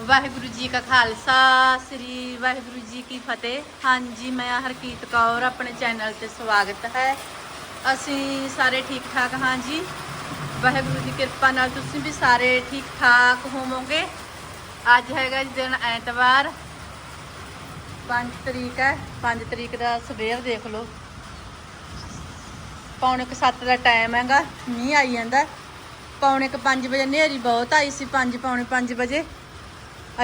ਵਾਹਿਗੁਰੂ ਜੀ ਕਾ ਖਾਲਸਾ, ਸ੍ਰੀ ਵਾਹਿਗੁਰੂ ਜੀ ਕੀ ਫਤਿਹ। ਹਾਂਜੀ, ਮੈਂ ਹਰਕੀਤ ਕੌਰ, ਆਪਣੇ ਚੈਨਲ ਤੇ ਸਵਾਗਤ ਹੈ। ਅਸੀਂ ਸਾਰੇ ਠੀਕ ਠਾਕ ਹਾਂ ਜੀ? ਵਾਹਿਗੁਰੂ ਦੀ ਕਿਰਪਾ ਨਾਲ ਤੁਸੀਂ ਵੀ ਸਾਰੇ ਠੀਕ ਠਾਕ ਹੋਵੋਗੇ? ਅੱਜ ਹੈਗਾ ਜੀ ਦਿਨ ਐਤਵਾਰ। 5 ਤਰੀਕ ਹੈ। 5 ਤਰੀਕ ਦਾ ਸਵੇਰ ਦੇਖ ਲਓ। ਪੌਣੇ ਕੁ 7 ਦਾ ਟਾਈਮ ਹੈਗਾ। ਮੀਂਹ ਆਈ ਜਾਂਦਾ। ਪੌਣੇ ਕੁ 5 ਵਜੇ ਹਨੇਰੀ ਬਹੁਤ ਆਈ ਸੀ। 5 ਪੌਣੇ 5 ਵਜੇ।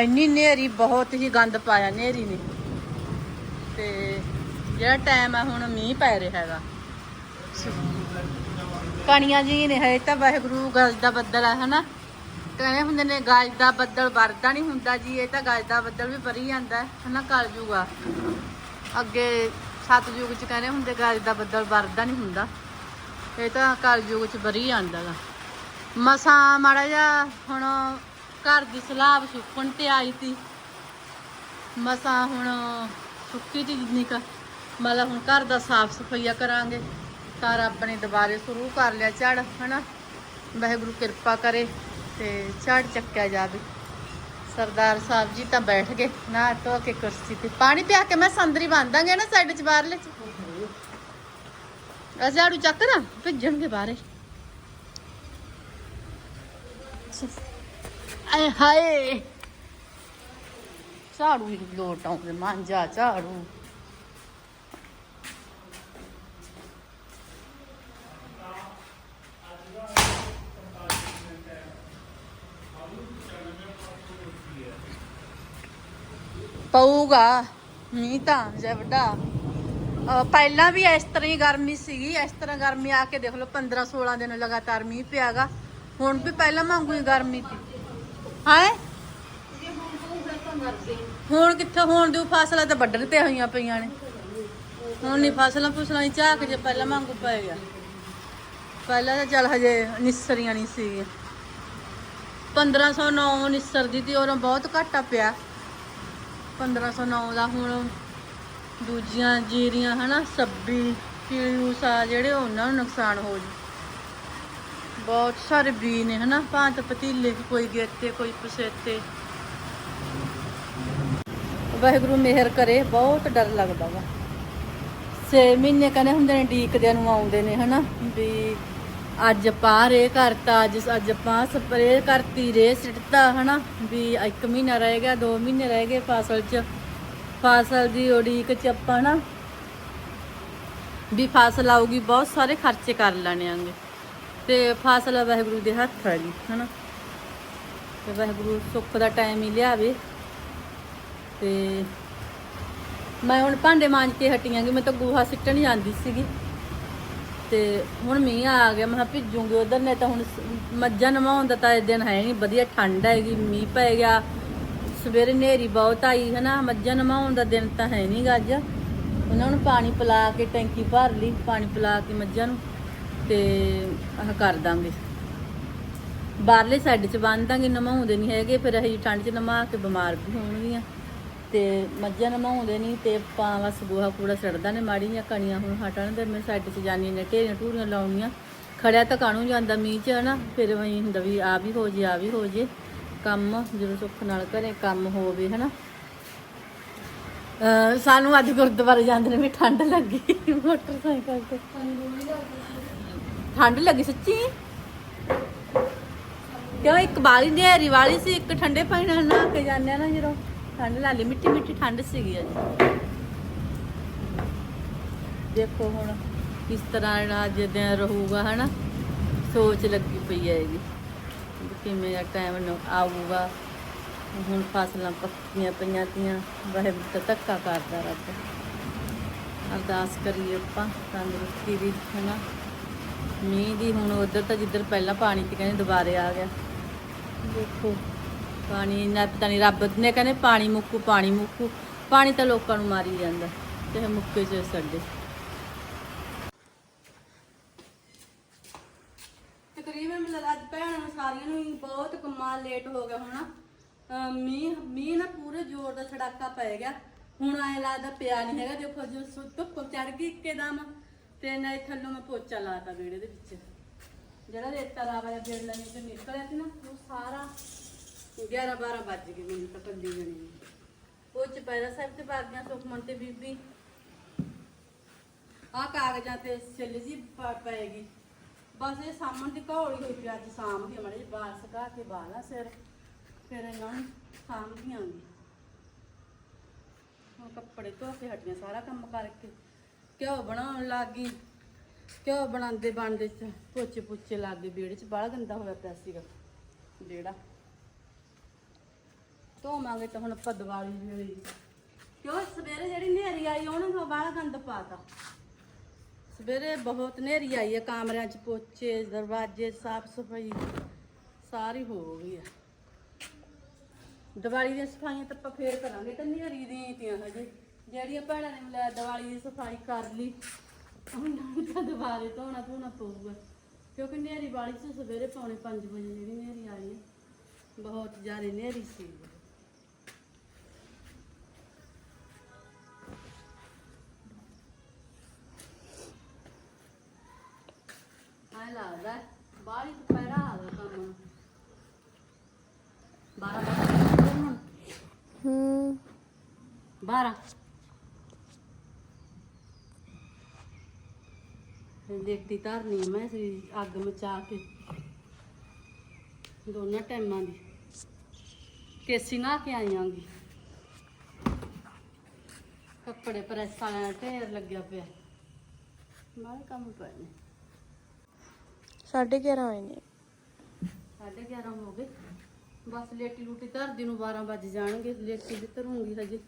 ਇੰਨੀ ਹਨੇਰੀ ਬਹੁਤ ਹੀ ਗੰਦ ਪਾਇਆ ਹਨੇਰੀ ਨੇ। ਤੇ ਜਿਹੜਾ ਟਾਈਮ ਹੈ ਹੁਣ ਮੀਂਹ ਪੈ ਰਿਹਾ ਹੈਗਾ। ਕਣੀਆਂ ਜੀ ਨੇ ਹੈ ਤਾਂ ਵਾਹਿਗੁਰੂ ਗਜ ਦਾ ਬੱਦਲ ਹੈ ਹਨਾ? ਕਹਿੰਦੇ ਹੁੰਦੇ ਨੇ, ਗਜ ਦਾ ਬੱਦਲ ਵਰਦਾ ਨਹੀਂ ਹੁੰਦਾ ਜੀ, ਇਹ ਤਾਂ ਗਜ ਦਾ ਬੱਦਲ ਵੀ ਭਰੀ ਜਾਂਦਾ ਹੈ ਹਨਾ, ਕਲ ਜੂਗਾ ਅੱਗੇ ਸਤਜੁਗ ਚ ਕਹਿੰਦੇ ਹੁੰਦੇ, ਗਜ ਦਾ ਬੱਦਲ ਵਰਦਾ ਨਹੀਂ ਹੁੰਦਾ। ਇਹ ਤਾਂ ਕਲ ਯੁਗ ਚ ਭਰੀ ਜਾਂਦਾ ਗਾ। ਮਸਾ ਮਾੜਾ ਜਿਹਾ ਹੁਣ ਘਰ ਦੀ ਸਲਾਬ ਸੁੱਕਣ ਤੇ ਆਈ ਤੀ ਮਸਾਂ ਹੁਣ ਸੁੱਕੀ ਤੀ ਜਿੰਨੀ ਕ, ਮਤਲਬ ਹੁਣ ਘਰ ਦਾ ਸਾਫ਼ ਸਫਾਈਆ ਕਰਾਂਗੇ। ਘਰ ਆਪਣੇ ਦੁਬਾਰੇ ਸ਼ੁਰੂ ਕਰ ਲਿਆ ਝੜ, ਹਨਾ? ਵਾਹਿਗੁਰੂ ਕਿਰਪਾ ਕਰੇ ਤੇ ਝੜ ਚੱਕਿਆ ਜਾਵੇ। ਸਰਦਾਰ ਸਾਹਿਬ ਜੀ ਤਾਂ ਬੈਠ ਗਏ ਨਾ ਧੋ ਕੇ ਕੁਰਸੀ ਤੇ। ਪਾਣੀ ਪਿਆ ਕੇ ਮੈਂ ਸੰਦਰੀ ਬੰਦਾਂਗੇ ਨਾ ਸਾਈਡ ਚ ਬਾਹਰਲੇ ਚ? ਆ ਝਾੜੂ ਚੱਕ ਨਾ, ਭਿੱਜਣਗੇ ਬਾਹਰੇ। ਆਏ ਹਾਏ। ਝਾੜੂ ਹੀ ਲੋਟ ਆਉਂਦੇ, ਮਾਂਜਾ ਝਾੜੂ। ਪਊਗਾ, ਮੀਂਹ ਤਾਂ ਜੇ ਵੱਡਾ। ਪਹਿਲਾਂ ਵੀ ਇਸ ਤਰ੍ਹਾਂ ਹੀ ਗਰਮੀ ਸੀਗੀ, ਇਸ ਤਰ੍ਹਾਂ ਗਰਮੀ ਆ ਕੇ ਦੇਖ ਲਓ 15 16 ਦਿਨ ਲਗਾਤਾਰ ਮੀਂਹ ਪਿਆਗਾ ਹੁਣ ਵੀ ਪਹਿਲਾਂ ਵਾਂਗੂ ਹੀ ਗਰਮੀ ਸੀ। ਹੈ? ਹੁਣ ਕਿੱਥੇ ਹੋਣ ਦੀ ਫਸਲਾਂ ਤਾਂ ਵੱਢਣ ਤੇ ਹੋਈਆਂ ਪਈਆਂ ਨੇ। ਹੁਣ ਨਹੀਂ ਫਸਲਾਂ ਫੁਸਲਾਂ ਝਾਕ ਜੇ ਪਹਿਲਾਂ ਵਾਂਗੂ ਪੈ ਗਿਆ। ਪਹਿਲਾਂ ਤਾਂ ਚੱਲ ਹਜੇ ਨਿਸਰੀਆਂ ਨਹੀਂ ਸੀ 1509 ਨਿਸਰਦੀ ਤੀ ਉਦੋਂ ਬਹੁਤ ਘਾਟਾ ਪਿਆ। 1509 ਦਾ ਹੁਣ ਦੂਜੀਆਂ ਜੀਰੀਆਂ ਹਨਾ ਸੱਬੀ ਕੀੜੂਸਾ ਜਿਹੜੇ ਉਹਨਾਂ ਨੂੰ ਨੁਕਸਾਨ ਹੋ ਜੂ ਬਹੁਤ ਸਾਰੇ ਬੀ ਨੇ, ਹਨਾ? ਭਾਂਤ ਪਤੀਲੇ ਕੋਈ ਗੇਤੇ, ਕੋਈ ਪਸੇਤੇ। ਵਾਹਿਗੁਰੂ ਮਿਹਰ ਕਰੇ, ਬਹੁਤ ਡਰ ਲੱਗਦਾ ਵਾ। 6 ਮਹੀਨੇ ਕਹਿੰਦੇ ਹੁੰਦੇ ਨੇ, ਡੀਕਦਿਆਂ ਨੂੰ ਆਉਂਦੇ ਨੇ, ਹਨਾ? ਵੀ ਅੱਜ ਆਪਾਂ ਰੇ ਕਰਤਾ, ਅੱਜ ਅੱਜ ਆਪਾਂ ਸਪਰੇ ਕਰਤੀ, ਰੇ ਸਿੱਟਤਾ, ਹਨਾ? ਵੀ ਇੱਕ ਮਹੀਨਾ ਰਹਿ ਗਿਆ 2 ਮਹੀਨੇ ਰਹਿ ਗਏ ਫਸਲ 'ਚ। ਫਸਲ ਦੀ ਉਡੀਕ 'ਚ ਆਪਾਂ ਨਾ ਵੀ ਫਸਲ ਆਊਗੀ, ਬਹੁਤ ਸਾਰੇ ਖਰਚੇ ਕਰ ਲੈਣੇ ਆਂਗੇ। ਤੇ ਫਾਸਲਾ ਵਾਹਿਗੁਰੂ ਦੇ ਹੱਥ ਆ ਜੀ, ਹਨਾ? ਤੇ ਵਾਹਿਗੁਰੂ ਸੁੱਖ ਦਾ ਟਾਈਮ ਹੀ ਲਿਆਵੇ। ਤੇ ਮੈਂ ਹੁਣ ਭਾਂਡੇ ਮਾਂਜ ਕੇ ਹਟੀਆਂਗੀ ਮੈਂ ਤਾਂ ਗੋਹਾ ਸਿੱਟਣ ਜਾਂਦੀ ਸੀਗੀ। ਤੇ ਹੁਣ ਮੀਂਹ ਆ ਗਿਆ, ਮੈਂ ਕਿਹਾ ਭਿੱਜੂਗੀ ਉਧਰ ਨੇ ਤਾਂ ਹੁਣ ਮੱਝਾਂ ਨਵਾਉਣ ਦਾ ਤਾਂ ਇਹ ਦਿਨ ਹੈ ਨਹੀਂ, ਵਧੀਆ ਠੰਡ ਹੈਗੀ, ਮੀਂਹ ਪੈ ਗਿਆ। ਸਵੇਰੇ ਨੇਰੀ ਬਹੁਤ ਆਈ, ਹਨਾ? ਮੱਝਾਂ ਨਵਾਉਣ ਦਾ ਦਿਨ ਤਾਂ ਹੈ ਨਹੀਂ ਅੱਜ। ਉਹਨਾਂ ਨੂੰ ਪਾਣੀ ਪਿਲਾ ਕੇ ਟੈਂਕੀ ਭਰ ਲਈ, ਪਾਣੀ ਪਿਲਾ ਕੇ ਮੱਝਾਂ ਨੂੰ। ਤੇ ਆਹ ਕਰ ਦਾਂਗੇ। ਬਾਹਰਲੇ ਸਾਈਡ 'ਚ ਬੰਨ ਦਾਂਗੇ ਨਮਾਉਂਦੇ ਨਹੀਂ ਹੈਗੇ, ਫਿਰ ਅਸੀਂ ਠੰਡ 'ਚ ਨਮਾ ਕੇ ਬਿਮਾਰ ਵੀ ਹੋਣਗੀਆਂ। ਤੇ ਮੱਝਾਂ ਨਮਾਉਂਦੇ ਨਹੀਂ ਤੇ ਆਪਾਂ ਬਸ ਗੋਹਾ ਕੂੜਾ ਸੜਦਾ ਨੇ, ਮਾੜੀਆਂ ਕਣੀਆਂ ਹੁਣ ਹਟਣ ਦੇ ਮੈਂ ਸਾਈਡ 'ਚ ਜਾਨੀ ਨੇ ਢੇਰੀਆਂ ਢੂਰੀਆਂ ਲਾਉਣੀਆਂ। ਖੜਿਆ ਤਾਂ ਕਾਣੂ ਜਾਂਦਾ ਮੀਂਹ 'ਚ, ਹਨਾ? ਫਿਰ ਵਈ ਹੁੰਦਾ ਵੀ ਆ ਵੀ ਹੋ ਜੇ ਆ ਵੀ ਹੋ ਜੇ। ਕੰਮ, ਜਦੋਂ ਸੁੱਖ ਨਾਲ ਘਰੇ ਕੰਮ ਹੋਵੇ, ਹਨਾ? ਅਹ ਸਾਨੂੰ ਅੱਜ ਗੁਰਦੁਆਰੇ ਜਾਂਦੇ ਨੇ, ਵੀ ਠੰਡ ਲੱਗੀ, ਮੋਟਰਸਾਈਕਲ ਤੇ। ਠੰਡ ਲੱਗੀ ਸੱਚੀ? ਕਿਉਂ ਇੱਕ ਬਾਲੀ ਨੇਰੀ ਵਾਲੀ ਸੀ, ਇੱਕ ਠੰਡੇ ਪਾਣੀ ਨਾਲ ਨਹਾ ਕੇ ਜਾਂਦੇ ਆ ਨਾ ਜਦੋਂ ਠੰਡ ਲਾ ਲਈ, ਮਿੱਠੀ ਮਿੱਠੀ ਠੰਡ ਸੀਗੀ ਅੱਜ। ਦੇਖੋ ਹੁਣ ਕਿਸ ਤਰ੍ਹਾਂ ਅੱਜ ਦਿਨ ਰਹੂਗਾ, ਹਨਾ? ਸੋਚ ਲੱਗੀ ਪਈ ਹੈ ਇਹਦੀ ਕਿਵੇਂ ਦਾ ਟਾਈਮ ਆਊਗਾ। ਹੁਣ ਫਸਲਾਂ ਪੱਕੀਆਂ ਪਈਆਂ ਤੀਆਂ, ਵਾਹਿਗੁਰੂ ਤਾਂ ਧੱਕਾ ਕਰਦਾ ਰੱਬ। ਅਰਦਾਸ ਕਰੀਏ ਆਪਾਂ, ਤੰਦਰੁਸਤੀ ਦੀ, ਹਨਾ? ਮੀਂਹ ਦੀ ਹੁਣ ਉਧਰ ਤਾਂ ਜਿੱਧਰ ਪਹਿਲਾਂ ਪਾਣੀ ਤੇ ਕਹਿੰਦੇ ਦੁਬਾਰੇ ਆ ਗਿਆ। ਦੇਖੋ। ਪਾਣੀ ਨਾ ਪਤਾ ਨਹੀਂ ਰੱਬ ਨੇ ਕਹਿੰਦੇ ਪਾਣੀ ਮੁੱਕੂ ਪਾਣੀ ਮੁੱਕੂ। ਪਾਣੀ ਤਾਂ ਲੋਕਾਂ ਨੂੰ ਮਾਰੀ ਜਾਂਦਾ ਤੇ ਮੁੱਕੇ ਚ ਸਾਡੇ। ਤਕਰੀਬਨ ਮੈਨੂੰ ਅੱਜ ਭੈਣਾਂ ਨੂੰ ਸਾਰੀਆਂ ਨੂੰ ਹੀ ਬਹੁਤ ਕੰਮਾਂ ਲੇਟ ਹੋ ਗਿਆ ਹੋਣਾ। ਮੀਂਹ ਮੀਂਹ ਨਾ ਪੂਰੇ ਜ਼ੋਰ ਦਾ ਛੜਾਕਾ ਪੈ ਗਿਆ। ਹੁਣ ਐ ਲੱਗਦਾ ਪਿਆ ਨਹੀਂ ਹੈਗਾ ਦੇਖੋ ਜੋ ਸੁ- ਧੁੱਪ ਚੜ ਗਈ ਇੱਕਦਮ। ਤੇ ਨਾ ਥੱਲੋਂ ਮੈਂ ਪੋਚਾ ਲਾਤਾ ਵਿਹੜੇ ਦੇ ਵਿੱਚ। ਜਿਹੜਾ ਰੇਤਾ ਰਾਵਾ ਜਾਂ ਬਿਰਲਾ ਨਹੀਂ ਨਿਕਲਿਆ ਸੀ ਨਾ, ਉਹ ਸਾਰਾ 11 12 ਵੱਜ ਗਏ ਮੈਨੂੰ ਤਾਂ ਕੱਲੀ ਜਣੀ ਨੂੰ। ਉਹ ਚਪੈਰਾ ਸਾਹਿਬ ਤੇ ਬਾਗੀਆਂ ਸੁਖਮਨ ਤੇ ਬੀਬੀ। ਆ ਕਾਗਜ਼ਾਂ ਤੇ ਸਿੱਲ ਜੀ ਪ- ਪਏਗੀ ਬਸ ਇਹ ਸਾਹਮਣ ਦੀ ਘੋੜੀ ਹੋਈ ਪਈ ਅੱਜ ਸਾਂਭ ਕੇ ਮੜੇ ਬਾਲ ਸਕਾ ਕੇ ਬਾਲਾ ਸਿਰ। ਫਿਰ ਇਹਨਾਂ ਨੂੰ ਸਾਂਭ ਦਿਆਂਗੀ ਹੁਣ ਕੱਪੜੇ ਧੋ ਕੇ ਹਟੀਆਂ ਸਾਰਾ ਕੰਮ ਕਰਕੇ। ਘਿਓ ਬਣਾਉਣ ਲੱਗੀ। ਘਿਓ ਬਣਾਉਂਦੇ ਬਣਦੇ ਚ ਪੋਚੇ ਪੁੱਚੇ ਲੱਗ ਗਏ ਵਿਹੜੇ ਚ ਬਾਹਲਾ ਗੰਦਾ ਹੋਇਆ ਪਿਆ ਸੀਗਾ। ਵਿਹੜਾ। ਧੋਵਾਂਗੇ ਤਾਂ ਹੁਣ ਆਪਾਂ ਦੀਵਾਲੀ ਵੀ ਹੋਈ ਕਿਉਂ? ਸਵੇਰੇ ਜਿਹੜੀ ਨੇਰੀ ਆਈ, ਉਹਨੇ ਤਾਂ ਬਾਹਲਾ ਗੰਦ ਪਾਤਾ। ਸਵੇਰੇ ਬਹੁਤ ਨੇਰੀ ਆਈ ਹੈ ਕਮਰਿਆਂ 'ਚ ਪੋਚੇ, ਦਰਵਾਜ਼ੇ ਸਾਫ਼ ਸਫ਼ਾਈ ਸਾਰੀ ਹੋ ਗਈ ਹੈ ਦੀਵਾਲੀ ਦੀਆਂ ਸਫਾਈਆਂ ਤਾਂ ਆਪਾਂ ਫੇਰ ਕਰਾਂਗੇ, ਤਾਂ ਨੇਰੀ ਦੀਆਂ ਤੀਆਂ ਹਜੇ। ਜਿਹੜੀਆਂ ਭੈਣਾਂ ਨੇ ਮਿਲਿਆ ਦੀਵਾਲੀ ਦੀ ਸਫ਼ਾਈ ਕਰ ਲਈ ਉਹਨਾਂ ਨੂੰ ਤਾਂ ਦੁਬਾਰੇ ਧੋਣਾ ਧੋਣਾ ਪਊਗਾ। ਕਿਉਂਕਿ ਨੇਰੀ ਵਾਲੀ ਚ ਸਵੇਰੇ ਪੌਣੇ 5 ਵਜੇ ਜਿਹੜੀ ਨੇਰੀ ਆਈ ਹੈ ਬਹੁਤ ਜ਼ਿਆਦਾ ਨੇਰੀ ਸੀ। ਦੁਪਹਿਰਾ ਆ ਕੰਮ ਬਾਰਾਂ ਵਜੇ। ਹੁਣ ਹੂੰ। 12 ਦੇਖਦੀ ਧਰਨੀ ਮੈਂ ਸੀ ਅੱਗ ਮਚਾ ਕੇ। ਦੋਨਾਂ ਟਾਈਮਾਂ ਦੀ। ਕੇਸੀ ਨਾ ਕੇ ਆਈਆਂਗੀ ਕੱਪੜੇ ਪ੍ਰੈਸ ਵਾਲਿਆਂ ਦਾ ਢੇਰ ਲੱਗਿਆ ਪਿਆ। ਮਾਰੇ ਕੰਮ ਪਏ ਨੇ ਸਾਢੇ 11 ਹੋਏ ਨੇ। ਸਾਢੇ 11 ਹੋ ਗਏ। ਬਸ ਲੇਟੀ ਲੂਟੀ ਧਰਦੀ ਨੂੰ 12 ਵੱਜ ਜਾਣਗੇ। ਲੇਟੀ ਵੀ ਧਰੂੰਗੀ ਹਜੇ।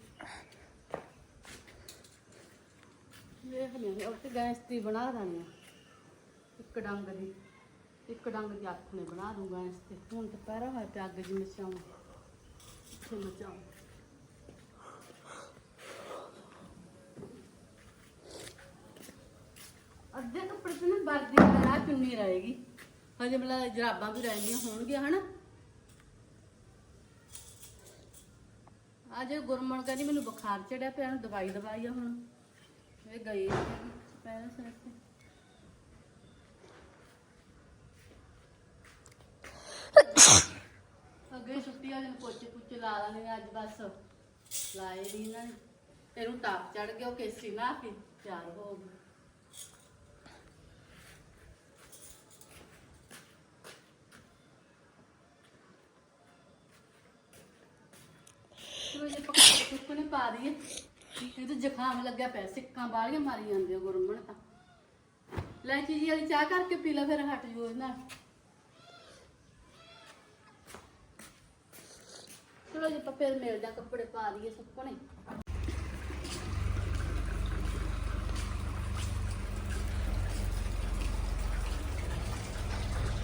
ਵੇਖਦੇ ਹਾਂ ਉਹ ਤੇ ਗੈਸ ਦੀ ਬਣਾ ਦਾਂਗੇ ਇੱਕ ਡੰਗ ਦੀ, ਇੱਕ ਡੰਗ ਦੀ ਅੱਖ ਨੇ ਬਣਾ ਦੂੰ ਗੈਸ ਤੇ। ਹੁਣ ਦੁਪਹਿਰਾ ਹੋਇਆ ਪਿਆ ਅੱਗ ਜੀ ਮਚਾਉਂ ਤੇ ਮਚਾਉਂ ਅੱਧੇ ਕੱਪੜੇ ਤੇ ਨਾ ਵਰਦੀ ਵਗੈਰਾ ਚੁੰਨੀ ਰਹੇਗੀ। ਹਜੇ ਮਤਲਬ ਜਰਾਬਾਂ ਵੀ ਰਹਿੰਦੀਆਂ ਹੋਣਗੀਆਂ, ਹਨਾ? ਅੱਜ ਗੁਰਮਨ ਕਹਿੰਦੀ ਮੈਨੂੰ ਬੁਖਾਰ ਚੜਿਆ ਪਿਆ ਨੂੰ ਦਵਾਈ ਦਵਾਈ ਆ ਹੁਣ। ਇਹ ਗਈ ਪਹਿਲਾਂ ਸਿਰ ਤੇ ਅੱਗੇ ਛੁੱਟੀ ਵਾਲੇ ਨੂੰ ਪੋਚੇ ਪੁੱਚੇ ਲਾ ਲਾਂਗੇ ਅੱਜ ਬਸ। ਲਾਏ ਨਹੀਂ ਨੇ। ਇਹਨੂੰ ਤਾਪ ਚੜ ਗਿਆ ਉਹ ਕੇਸੀ ਨਾ ਕੇ ਤਿਆਰ ਹੋ ਗਈ ਤੂੰ ਇਹ ਪੱਕਾ ਸੁੱਕਣੇ ਪਾ ਦਈਏ। ਇਹ ਤਾਂ ਜ਼ੁਕਾਮ ਲੱਗਿਆ ਪਿਆ, ਸਿੱਕਾਂ ਬਾਹਲੀਆਂ ਮਾਰੀ ਜਾਂਦੇ ਗੁਰਮਣ ਤਾਂ। ਲੈ ਚੀਜੀ ਵਾਲੀ ਚਾਹ ਕਰਕੇ ਪੀ ਲੈ ਫਿਰ, ਹਟ ਜੂ ਇਹਨਾਂ ਨਾਲ ਚਲੋ ਜੀ ਆਪਾਂ ਫਿਰ ਮਿਲਦੇ ਆ ਕੱਪੜੇ ਪਾ ਦਈਏ ਸੁੱਕਣੇ।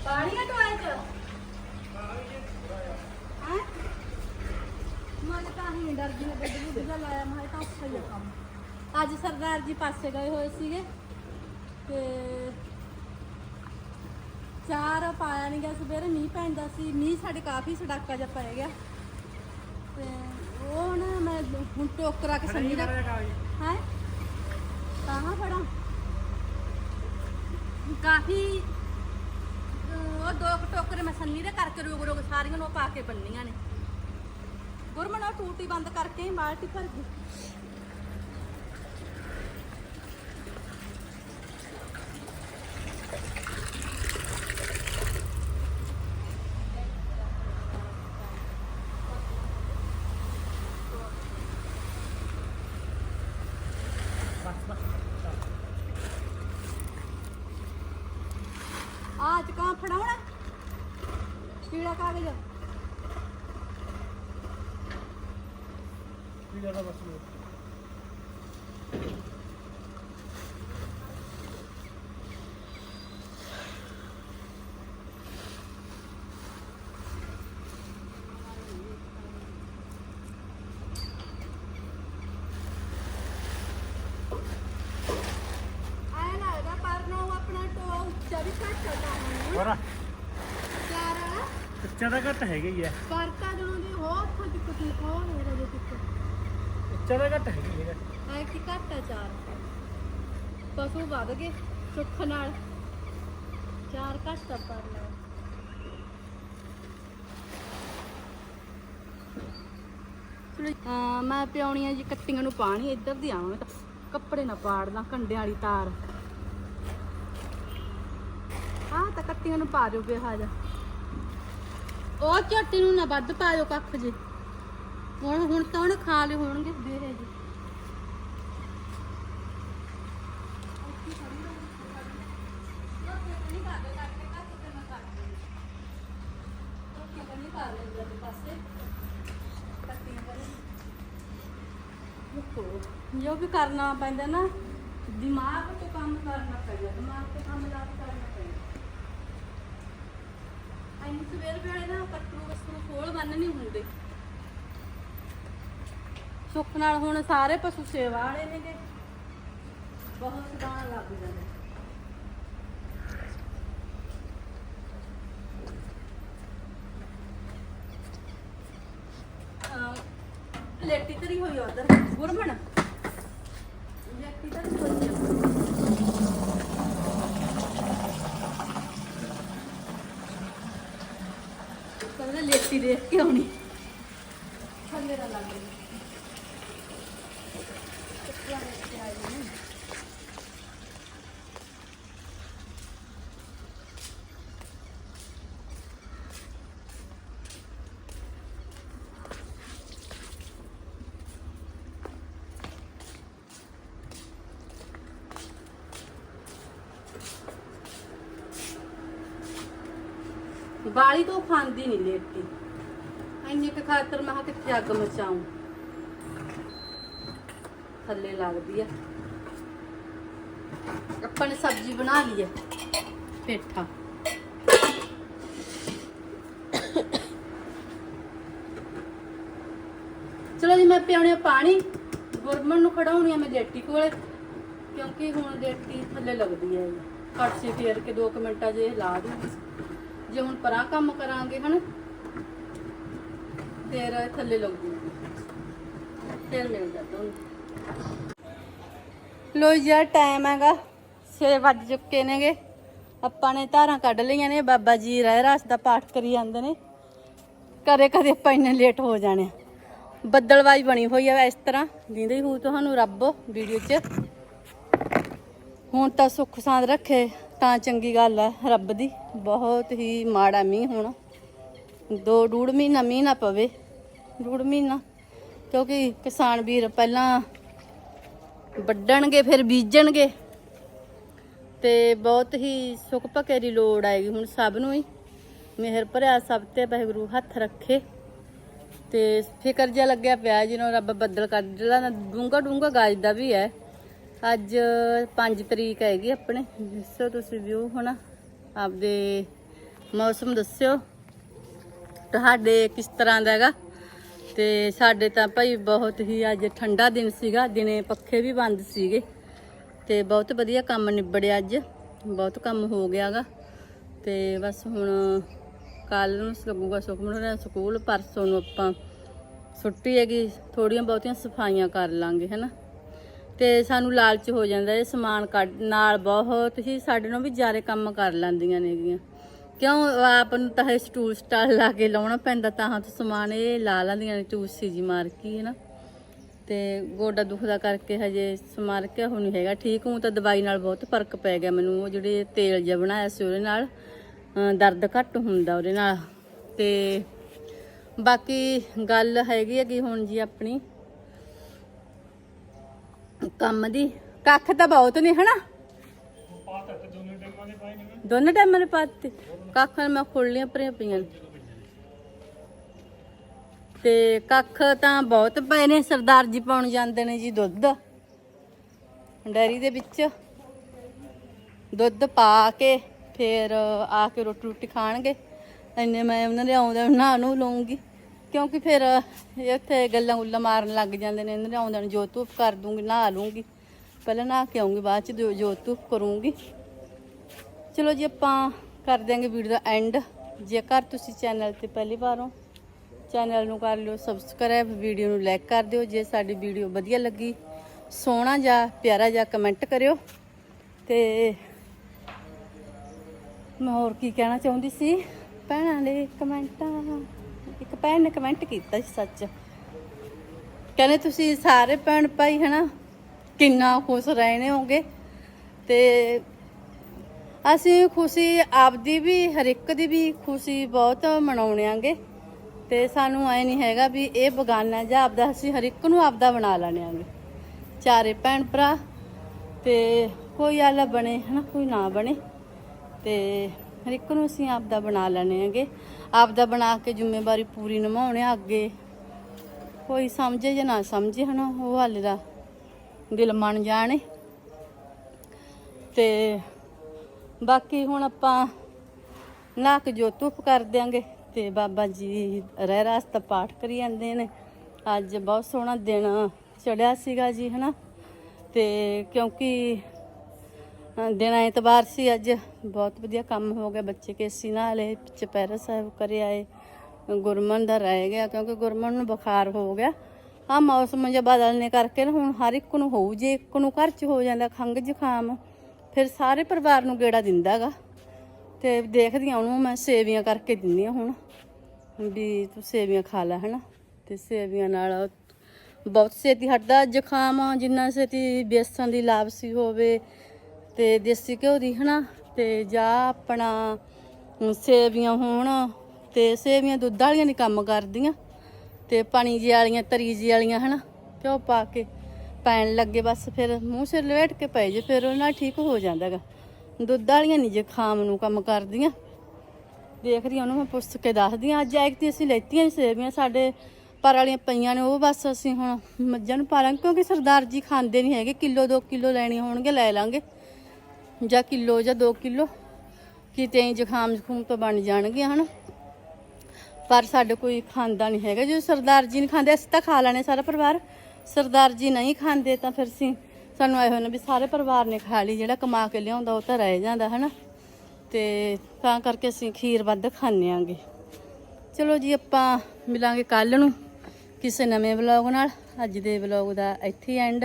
ਪਾਣੀ ਆ ਟੋਏ ਚ? ਹਾਂ? ਮੈਂ ਤਾਂ ਹੀ ਡਰ ਗਈ ਬੱਡ ਬੁੱਧ ਦਾ ਲਾਇਆ, ਮੈਂ ਤਾਂ ਔਖਾ ਹੀ ਆ ਕੰਮ। ਅੱਜ ਸਰਦਾਰ ਜੀ ਪਾਸੇ ਗਏ ਹੋਏ ਸੀਗੇ ਤੇ ਚਾਰ ਪਾਇਆ ਨਹੀਂ ਗਿਆ, ਸਵੇਰੇ ਮੀਂਹ ਪੈਂਦਾ ਸੀ, ਮੀਂਹ ਸਾਡੇ ਕਾਫੀ ਸੜਾਕਾ ਜਿਹਾ ਪੈ ਗਿਆ। ਉਹ ਨਾ ਮੈਂ ਹੁਣ ਟੋਕਰਾ ਕੇ ਸੰਨੀ ਦਾ ਹੈ? ਕਹਾਂ ਫੜਾ? ਕਾਫੀ ਉਹ ਦੋ ਟੋਕਰੇ ਮੈਂ ਸੰਨੀ ਦੇ ਕਰਕੇ ਰੋਗ ਰੋਗ ਸਾਰੀਆਂ ਨੂੰ ਪਾ ਕੇ ਬੰਨੀਆਂ ਨੇ। ਗੁਰਮਨ ਉਹ ਟੂਟੀ ਬੰਦ ਕਰਕੇ ਬਾਲਟੀ ਭਰ ਗਈ ਆਜ ਕਾਂ ਫੜਾਉਣਾ ਕੀੜਾ ਕਾਗਜ਼ ਆਇਆ ਲੱਗਦਾ ਪਰ ਨਾ ਉਹ ਆਪਣਾ ਉੱਚਾ ਵੀ ਘੱਟ ਹੁਣ ਹੋਰ ਚਾਰ ਬੱਚਾ ਤਾਂ ਘੱਟ ਹੈਗਾ ਹੀ ਹੈ ਪਰ ਤਾਂ ਜਦੋਂ ਦੀ ਹੋਰ ਕੁਝ ਕੁਝ ਹੋਰ ਮੇਰਾ ਜੇ ਕੁਝ ਬੱਚਾ ਤਾਂ ਘੱਟ ਹੈਗਾ ਹੀ ਹੈਗਾ ਘੱਟ ਆ ਚਾਰ। ਪਸ਼ੂ ਵਧ ਗਏ ਸੁੱਖ ਨਾਲ। ਚਾਰ ਘੱਟ ਆ ਪਰ ਨਾਲ। ਚਲੋ ਅਹ ਮੈਂ ਪਿਆਉਣੀਆਂ ਜੀ ਕੱਟੀਆਂ ਨੂੰ ਪਾਣੀ ਇੱਧਰ ਦੀ ਆਵਾਂ। ਮੈਂ ਤਾਂ ਕੱਪੜੇ ਨਾ ਪਾੜਦਾ ਕੰਡਿਆਂ ਵਾਲੀ ਤਾਰ। ਆ ਤਾਂ ਕੱਟੀਆਂ ਨੂੰ ਪਾ ਦਿਓ ਪਿਆ ਜਾ। ਉਹ ਝੋਟੀ ਨੂੰ ਨਾ ਵੱਧ ਪਾ ਦਿਓ ਕੱਖ ਜੇ। ਹੁਣ ਹੁਣ ਤਾਂ ਉਹਨੇ ਖਾ ਲਏ ਹੋਣਗੇ। ਬੇਰੇ ਜੀ ਜੋ ਵੀ ਕਰਨਾ ਪੈਂਦਾ ਨਾ, ਦਿਮਾਗ ਤੋਂ ਕੰਮ ਕਰਨਾ ਪੈਂਦਾ, ਦਿਮਾਗ ਤੇ ਕੰਮ ਲਾ ਕੇ ਕਰਨਾ ਪੈਂਦਾ। ਐਨੀ ਸਵੇਰ ਵੇਲੇ ਨਾ ਕੱਟੂ ਵਸਤੂ ਕੋਲ ਬੰਨ ਨਹੀਂ ਹੁੰਦੇ। ਸੁੱਖ ਨਾਲ ਹੁਣ ਸਾਰੇ ਪਸ਼ੂ ਸੇਵਾ ਵਾਲੇ ਨੇਗੇ। ਬਹੁਤ ਸਦਾਨ ਲੱਗ ਜਾਂਦੇ। ਅਹ ਲੇਟੀ ਤਰੀ ਹੋਈ ਉੱਧਰ, ਗੁਰਮਣ? ਲੇਟੀ ਤਰੀ ਹੋਈ ਆ। ਕਹਿੰਦਾ ਲੇਟੀ ਦੇਖ ਕੇ ਆਉਣੀ ਥੱਲੇ ਦਾ ਲੱਗ ਰਹੀ ਬਾਲੀ ਤੋਂ ਖਾਂਦੀ ਨਹੀਂ ਲੇਟੀ। ਇੰਨੇ ਕੁ ਖਾਤਰ ਮੈਂ ਕਿਹਾ ਕਿੱਥੇ ਅੱਗ ਮਚਾਉਂ ਥੱਲੇ ਲੱਗਦੀ ਆ। ਆਪਾਂ ਨੇ ਸਬਜ਼ੀ ਬਣਾ ਲਈ ਹੈ ਪੇਠਾ। ਚਲੋ ਜੀ, ਮੈਂ ਪਿਆਉਣੇ ਆ ਪਾਣੀ। ਗੁਰਮਨ ਨੂੰ ਖੜਾਉਣੀ ਆ ਮੈਂ ਲੇਟੀ ਕੋਲੇ, ਕਿਉਂਕਿ ਹੁਣ ਲੇਟੀ ਥੱਲੇ ਲੱਗਦੀ ਹੈ ਕੜਛੀ ਫੇਰ ਕੇ 2 ਮਿੰਟਾਂ ਜੇ ਲਾ ਦੂੰਗੀ। ਜੇ ਹੁਣ ਪਰਾਂ ਕੰਮ ਕਰਾਂਗੇ ਹਨ, ਫੇਰ ਥੱਲੇ ਲੱਗੂ। ਫੇਰ ਮਿਲਦਾ ਤੁਹਾਨੂੰ। ਲੋ ਯਾਰ ਟਾਈਮ ਹੈਗਾ 6 ਵੱਜ ਚੁੱਕੇ ਨੇਗੇ। ਆਪਾਂ ਨੇ ਧਾਰਾਂ ਕੱਢ ਲਈਆਂ ਨੇ, ਬਾਬਾ ਜੀ ਰਹਿ ਰਾਸ ਦਾ ਪਾਠ ਕਰੀ ਜਾਂਦੇ ਨੇ। ਕਦੇ ਕਦੇ ਆਪਾਂ ਇੰਨੇ ਲੇਟ ਹੋ ਜਾਣੇ ਆ। ਬੱਦਲਵਾਈ ਬਣੀ ਹੋਈ ਆ ਇਸ ਤਰ੍ਹਾਂ। ਦਿੰਦੇ ਹੋ ਤੁਹਾਨੂੰ ਰੱਬ ਵੀਡੀਓ 'ਚ। ਹੁਣ ਤਾਂ ਸੁੱਖ ਸਾਂਦ ਰੱਖੇ। ਤਾਂ ਚੰਗੀ ਗੱਲ ਹੈ ਰੱਬ ਦੀ। ਬਹੁਤ ਹੀ ਮਾੜਾ ਮੀਂਹ ਹੋਣਾ। ਦੋ ਡੂੜ ਮਹੀਨਾ ਮੀਂਹ ਨਾ ਪਵੇ। ਡੂੜ ਮਹੀਨਾ। ਕਿਉਂਕਿ ਕਿਸਾਨ ਵੀਰ ਪਹਿਲਾਂ ਵੱਢਣਗੇ, ਫਿਰ ਬੀਜਣਗੇ। ਤੇ ਬਹੁਤ ਹੀ ਸੁੱਖ ਭਕੇ ਦੀ ਲੋੜ ਆਏਗੀ ਹੁਣ ਸਭ ਨੂੰ ਹੀ। ਮਿਹਰ ਭਰਿਆ ਸਭ ਤੇ, ਵਾਹਿਗੁਰੂ ਹੱਥ ਰੱਖੇ। ਤੇ ਫਿਕਰ ਜਿਹਾ ਲੱਗਿਆ ਪਿਆ ਜਿਹਨੂੰ ਰੱਬ ਬੱਦਲ ਕੱਢ ਲਾ ਡੂੰਗਾ ਡੂੰਗਾ ਗਾਜਦਾ ਵੀ ਹੈ। ਅੱਜ 5 ਤਰੀਕ ਹੈਗੀ ਆਪਣੇ, ਦੱਸੋ ਤੁਸੀਂ ਵਿਊ ਹੋਣਾ, ਆਪਦੇ ਮੌਸਮ ਦੱਸਿਓ। ਤੁਹਾਡੇ ਕਿਸ ਤਰ੍ਹਾਂ ਦਾ ਹੈਗਾ? ਤੇ ਸਾਡੇ ਤਾਂ ਭਾਈ ਬਹੁਤ ਹੀ ਅੱਜ ਠੰਡਾ ਦਿਨ ਸੀਗਾ, ਦਿਨੇ ਪੱਖੇ ਵੀ ਬੰਦ ਸੀਗੇ। ਤੇ ਬਹੁਤ ਵਧੀਆ ਕੰਮ ਨਿਬੜਿਆ ਅੱਜ, ਬਹੁਤ ਕੰਮ ਹੋ ਗਿਆਗਾ ਤੇ ਬਸ ਹੁਣ ਕੱਲ ਨੂੰ ਲੱਗੂਗਾ ਸੁਖਮਨ ਦਾ ਸਕੂਲ, ਪਰਸੋਂ ਨੂੰ ਆਪਾਂ ਛੁੱਟੀ ਹੈਗੀ ਥੋੜੀਆਂ ਬਹੁਤੀਆਂ ਸਫਾਈਆਂ ਕਰ ਲਾਂਗੇ, ਹਨਾ? ਤੇ ਸਾਨੂੰ ਲਾਲਚ ਹੋ ਜਾਂਦਾ ਇਹ ਸਮਾਨ ਕੱਢ, ਨਾਲ ਬਹੁਤ ਹੀ ਸਾਡੇ ਨਾਲ ਵੀ ਜ਼ਿਆਦਾ ਕੰਮ ਕਰ ਲੈਂਦੀਆਂ ਨੇਗੀਆਂ। ਕਿਉਂ ਆਪ ਨੂੰ ਤਾਂ ਇਹ ਸਟੂਲ ਸਟਾਲ ਲਾ ਕੇ ਲਾਉਣਾ ਪੈਂਦਾ, ਤਾਂ ਹਾਂ ਤਾਂ ਸਮਾਨ ਇਹ ਲਾ ਲੈਂਦੀਆਂ ਨੇ ਚੂਸੀ ਜੀ ਮਾਰ ਕੇ ਹੈ ਨਾ ਤੇ ਗੋਡਾ ਦੁਖਦਾ ਕਰਕੇ ਹਜੇ ਸਮਾਰ ਕੇ ਹੁਣ ਨਹੀਂ ਹੈਗਾ। ਠੀਕ ਹੂੰ ਤਾਂ ਦਵਾਈ ਨਾਲ ਬਹੁਤ ਫ਼ਰਕ ਪੈ ਗਿਆ ਮੈਨੂੰ, ਉਹ ਜਿਹੜੇ ਤੇਲ ਜਿਹਾ ਬਣਾਇਆ ਸੀ ਉਹਦੇ ਨਾਲ ਦਰਦ ਘੱਟ ਹੁੰਦਾ ਉਹਦੇ ਨਾਲ। ਤੇ ਬਾਕੀ ਗੱਲ ਹੈਗੀ ਹੈ ਕਿ ਹੁਣ ਜੀ ਆਪਣੀ ਕੰਮ ਦੀ। ਕੱਖ ਤਾਂ ਬਹੁਤ ਨੇ, ਹਨਾ? ਦੋਨੇ ਟਾਈਮਾਂ ਦੇ ਪਾਤੇ ਕੱਖ ਮੈਂ ਖੋਲੀਆਂ ਭਰੀਆਂ ਪਈਆਂ ਨੇ। ਤੇ ਕੱਖ ਤਾਂ ਬਹੁਤ ਪਏ ਨੇ, ਸਰਦਾਰ ਜੀ ਪਾਉਣ ਜਾਂਦੇ ਨੇ ਜੀ ਦੁੱਧ। ਡੈਰੀ ਦੇ ਵਿੱਚ। ਦੁੱਧ ਪਾ ਕੇ ਫਿਰ ਆ ਕੇ ਰੋਟੀ ਰੋਟੀ ਖਾਣਗੇ। ਇੰਨੇ ਮੈਂ ਉਹਨਾਂ ਦੇ ਆਉਂਦੇ ਉਹਨਾਂ ਨੂੰ ਲਵਾਂਗੀ ਕਿਉਂਕਿ ਫਿਰ ਇਹ ਉੱਥੇ ਗੱਲਾਂ ਗੁੱਲਾਂ ਮਾਰਨ ਲੱਗ ਜਾਂਦੇ ਨੇ, ਇਹਨਾਂ ਦੇ ਆਉਂਦਿਆਂ ਨੂੰ ਜੋਤ ਧੂਫ ਕਰ ਦੂੰਗੀ, ਨਹਾ ਲੂੰਗੀ। ਪਹਿਲਾਂ ਨਹਾ ਕੇ ਆਉਂਗੀ, ਬਾਅਦ ਚ ਜੋ- ਜੋਤ ਧੂਪ ਕਰੂੰਗੀ। ਚਲੋ ਜੀ, ਆਪਾਂ ਕਰ ਦਿਆਂਗੇ ਵੀਡੀਓ ਦਾ ਐਂਡ ਜੇਕਰ ਤੁਸੀਂ ਚੈਨਲ ਤੇ ਪਹਿਲੀ ਵਾਰ ਹੋ, ਚੈਨਲ ਨੂੰ ਕਰ ਲਿਓ ਸਬਸਕ੍ਰਾਈਬ ਵੀਡੀਓ ਨੂੰ ਲਾਈਕ ਕਰ ਦਿਓ। ਜੇ ਸਾਡੀ ਵੀਡੀਓ ਵਧੀਆ ਲੱਗੀ, ਸੋਹਣਾ ਜਾਂ ਪਿਆਰਾ ਜਾਂ ਕਮੈਂਟ ਕਰਿਓ। ਤੇ ਮੈਂ ਹੋਰ ਕੀ ਕਹਿਣਾ ਚਾਹੁੰਦੀ ਸੀ? ਭੈਣਾਂ ਦੇ ਕਮੈਂਟਾਂ। ਇੱਕ ਭੈਣ ਨੇ ਕਮੈਂਟ ਕੀਤਾ ਸੀ ਸੱਚ। ਕਹਿੰਦੇ ਤੁਸੀਂ ਸਾਰੇ ਭੈਣ ਭਾਈ ਹਨਾ, ਕਿੰਨਾ ਖੁਸ਼ ਰਹਿਣੇ ਹੋਗੇ। ਤੇ ਅਸੀਂ ਖੁਸ਼ੀ ਆਪਦੀ ਵੀ, ਹਰ ਇੱਕ ਦੀ ਵੀ ਖੁਸ਼ੀ ਬਹੁਤ ਮਨਾਉਣੇ ਆਂਗੇ। ਤੇ ਸਾਨੂੰ ਐ ਨਹੀਂ ਹੈਗਾ ਵੀ ਇਹ ਬਗਾਨਾ ਜਾਂ ਆਪਦਾ, ਅਸੀਂ ਹਰ ਇੱਕ ਨੂੰ ਆਪਦਾ ਬਣਾ ਲੈਣੇ ਆਂਗੇ। ਚਾਰੇ ਭੈਣ ਭਰਾ ਤੇ ਕੋਈ ਆਲਾ ਬਣੇ ਹਨਾ, ਕੋਈ ਨਾ ਬਣੇ। ਤੇ ਹਰ ਇੱਕ ਨੂੰ ਅਸੀਂ ਆਪਦਾ ਬਣਾ ਲੈਣੇ ਆਂਗੇ। ਆਪਦਾ ਬਣਾ ਕੇ ਜ਼ਿੰਮੇਵਾਰੀ ਪੂਰੀ ਨਿਭਾਉਣੇ ਆ ਅੱਗੇ। ਕੋਈ ਸਮਝੇ ਜਾਂ ਨਾ ਸਮਝੇ ਹਨਾ, ਉਹ ਹਾਲੇ ਦਾ ਦਿਲ ਮੰਨ ਜਾਣੇ। ਤੇ ਬਾਕੀ ਹੁਣ ਆਪਾਂ ਨਾਕ ਜੋ ਧੁੱਪ ਕਰ ਦਿਆਂਗੇ ਤੇ ਬਾਬਾ ਜੀ ਰਹਿ ਰਾਸਤਾ ਪਾਠ ਕਰੀ ਜਾਂਦੇ ਨੇ। ਅੱਜ ਬਹੁਤ ਸੋਹਣਾ ਦਿਨ ਚੜਿਆ ਸੀਗਾ ਜੀ ਹਨਾ। ਤੇ ਕਿਉਂਕਿ ਦਿਨ ਐਤਵਾਰ ਸੀ ਅੱਜ। ਬਹੁਤ ਵਧੀਆ ਕੰਮ ਹੋ ਗਿਆ। ਬੱਚੇ ਕੇਸੀ ਨਾਲੇ ਚਪੈਰਾ ਸਾਹਿਬ ਕਰੇ ਆਏ। ਗੁਰਮਨ ਦਾ ਰਹਿ ਗਿਆ ਕਿਉਂਕਿ ਗੁਰਮਨ ਨੂੰ ਬੁਖਾਰ ਹੋ ਗਿਆ। ਆ ਮੌਸਮ ਜਿਹਾ ਬਦਲਨੇ ਕਰਕੇ ਨਾ, ਹੁਣ ਹਰ ਇੱਕ ਨੂੰ ਹੋਊ, ਜੇ ਇੱਕ ਨੂੰ ਘਰ 'ਚ ਹੋ ਜਾਂਦਾ ਖੰਗ ਜ਼ੁਕਾਮ, ਫਿਰ ਸਾਰੇ ਪਰਿਵਾਰ ਨੂੰ ਗੇੜਾ ਦਿੰਦਾਗਾ। ਤੇ ਦੇਖਦੀ ਆ ਉਹਨੂੰ ਮੈਂ ਸੇਵੀਆਂ ਕਰਕੇ ਦਿੰਦੀ ਆ ਹੁਣ, ਵੀ ਤੂੰ ਸੇਵੀਆਂ ਖਾ ਲੈ, ਹਨਾ। ਤੇ ਸੇਵੀਆਂ ਨਾਲ ਬਹੁਤ ਛੇਤੀ ਹਟਦਾ ਜ਼ੁਕਾਮ, ਜਿੰਨਾ ਛੇਤੀ ਬੇਸਣ ਦੀ ਲਾਪਸੀ ਹੋਵੇ ਤੇ ਦੇਸੀ ਘਿਓ ਦੀ, ਹਨਾ? ਤੇ ਜਾਂ ਆਪਣਾ ਸੇਵੀਆਂ ਹੋਣ, ਤੇ ਸੇਵੀਆਂ ਦੁੱਧ ਵਾਲੀਆਂ ਨਹੀਂ ਕੰਮ ਕਰਦੀਆਂ। ਤੇ ਪਾਣੀ ਜੀ ਵਾਲੀਆਂ, ਤਰੀ ਜੀ ਵਾਲੀਆਂ, ਹਨਾ? ਘਿਓ ਪਾ ਕੇ ਪੈਣ ਲੱਗੇ, ਬਸ ਫਿਰ ਮੂੰਹ ਸਿਰ ਲਵੇਟ ਕੇ ਪੈ ਜੇ, ਫਿਰ ਉਹਨਾਂ ਨਾਲ ਠੀਕ ਹੋ ਜਾਂਦਾਗਾ ਦੁੱਧ ਵਾਲੀਆਂ ਨਹੀਂ ਜੇ ਖਾਮ ਨੂੰ ਕੰਮ ਕਰਦੀਆਂ। ਦੇਖਦੀ ਹਾਂ, ਉਹਨੂੰ ਮੈਂ ਪੁੱਛ ਕੇ ਦੱਸਦੀ ਹਾਂ। ਅੱਜ ਐਕ ਤੇ ਅਸੀਂ ਲੈਤੀਆਂ ਨੀ ਸੇਵੀਆਂ, ਸਾਡੇ ਪਰ ਵਾਲੀਆਂ ਪਈਆਂ ਨੇ, ਉਹ ਬਸ ਅਸੀਂ ਹੁਣ ਮੱਝਾਂ ਨੂੰ ਪਾ ਲਾਂਗੇ ਕਿਉਂਕਿ ਸਰਦਾਰ ਜੀ ਖਾਂਦੇ ਨਹੀਂ ਹੈਗੇ। ਕਿਲੋ 2 ਕਿਲੋ ਲੈਣੀਆਂ ਹੋਣਗੇ ਲੈ ਲਾਂਗੇ। ਜਾਂ ਕਿਲੋ ਜਾਂ 2 ਕਿਲੋ, ਕਿਤੇ ਹੀ ਜ਼ੁਕਾਮ ਜ਼ੁਖੂਮ ਤੋਂ ਬਣ ਜਾਣਗੇ, ਹਨ? ਪਰ ਸਾਡੇ ਕੋਈ ਖਾਂਦਾ ਨਹੀਂ ਹੈਗਾ। ਜੋ ਸਰਦਾਰ ਜੀ ਨਹੀਂ ਖਾਂਦੇ, ਅਸੀਂ ਤਾਂ ਖਾ ਲੈਣੇ ਸਾਰਾ ਪਰਿਵਾਰ। ਸਰਦਾਰ ਜੀ ਨਹੀਂ ਖਾਂਦੇ ਤਾਂ ਫਿਰ ਅਸੀਂ, ਸਾਨੂੰ ਆਏ ਹੋਏ ਨੇ ਵੀ ਸਾਰੇ ਪਰਿਵਾਰ ਨੇ ਖਾ ਲਈ, ਜਿਹੜਾ ਕਮਾ ਕੇ ਲਿਆਉਂਦਾ ਉਹ ਤਾਂ ਰਹਿ ਜਾਂਦਾ, ਹਨਾ? ਤੇ ਤਾਂ ਕਰਕੇ ਅਸੀਂ ਖੀਰ ਵੱਧ ਖਾਂਦੇ ਆਂਗੇ। ਚਲੋ ਜੀ, ਆਪਾਂ ਮਿਲਾਂਗੇ ਕੱਲ ਨੂੰ ਕਿਸੇ ਨਵੇਂ ਵਲੌਗ ਨਾਲ। ਅੱਜ ਦੇ ਵਲੌਗ ਦਾ ਇੱਥੇ ਐਂਡ